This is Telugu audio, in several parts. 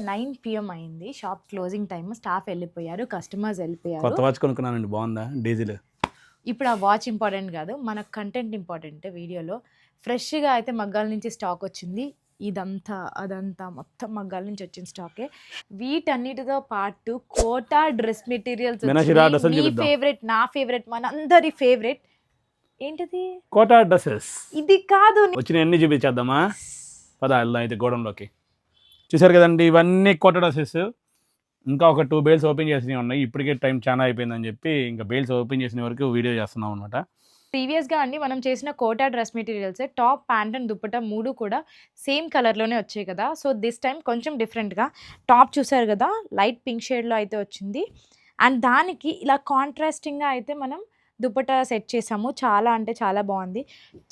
నైన్ పిఎం అయింది. Shop closing time. స్టాఫ్ వెళ్ళిపోయారు. కస్టమర్స్ వెళ్ళిపోయారు. కొత్త వాచ్ కొనుక్కున్నానండి. బాగుందా? డీజిల్. ఇప్పుడు ఆ వాచ్ ఇంపార్టెంట్ కాదు. మన కంటెంట్ ఇంపార్టెంట్ వీడియోలో. ఫ్రెష్గా అయితే మగ్గాల నుంచి స్టాక్ వచ్చింది. ఇదంతా అదంతా మొత్తం మగ్గాల నుంచి వచ్చిన స్టాకే. వీటన్నిటితో పాటు కోటా డ్రెస్ మెటీరియల్స్ మీ. ఫేవరెట్ నా ఫేవరెట్ మనందరి ఫేవరెట్ ఏంటిది? కోటా డ్రెస్సెస్. ఇది కాదు. వచ్చిన అన్ని చూపించేద్దామా? పద అయితే గోడంలోకి. చూసారు కదండి ఇవన్నీ కోటా ఇంకా ఒక టూ బేల్స్ ఓపెన్ చేసినవి ఉన్నాయి. ఇప్పటికే టైం చాలా అయిపోయిందని చెప్పి ఇంకా బేల్స్ ఓపెన్ చేసిన వరకు వీడియో చేస్తున్నాం అనమాట ప్రీవియస్గా అండి మనం చేసిన Kota dress materials top pant and dupatta మూడు కూడా సేమ్ కలర్లోనే వచ్చాయి కదా. సో దిస్ టైం కొంచెం డిఫరెంట్గా టాప్ చూసారు కదా లైట్ పింక్ షేడ్లో అయితే వచ్చింది. అండ్ దానికి ఇలా కాంట్రాస్టింగ్గా అయితే మనం దుపట్టా సెట్ చేసాము. చాలా అంటే చాలా బాగుంది.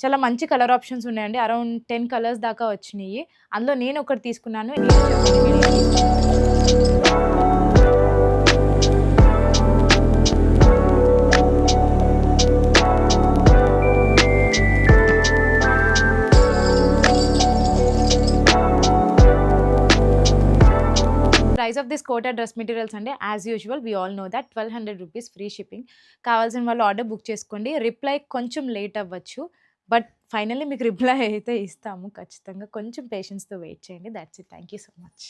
చాలా మంచి కలర్ ఆప్షన్స్ ఉన్నాయండి. అరౌండ్ టెన్ కలర్స్ దాకా వచ్చినాయి. అందులో నేను ఒకటి తీసుకున్నాను. Price of this Kota dress materials అంటే as usual we all know that twelve hundred rupees free shipping కావాల్సిన వాళ్ళు ఆర్డర్ బుక్ చేసుకోండి. రిప్లై కొంచెం లేట్ అవ్వచ్చు. బట్ ఫైనల్లీ మీకు రిప్లై అయితే ఇస్తాము. ఖచ్చితంగా కొంచెం పేషెన్స్తో వెయిట్ చేయండి. That's it thank you so much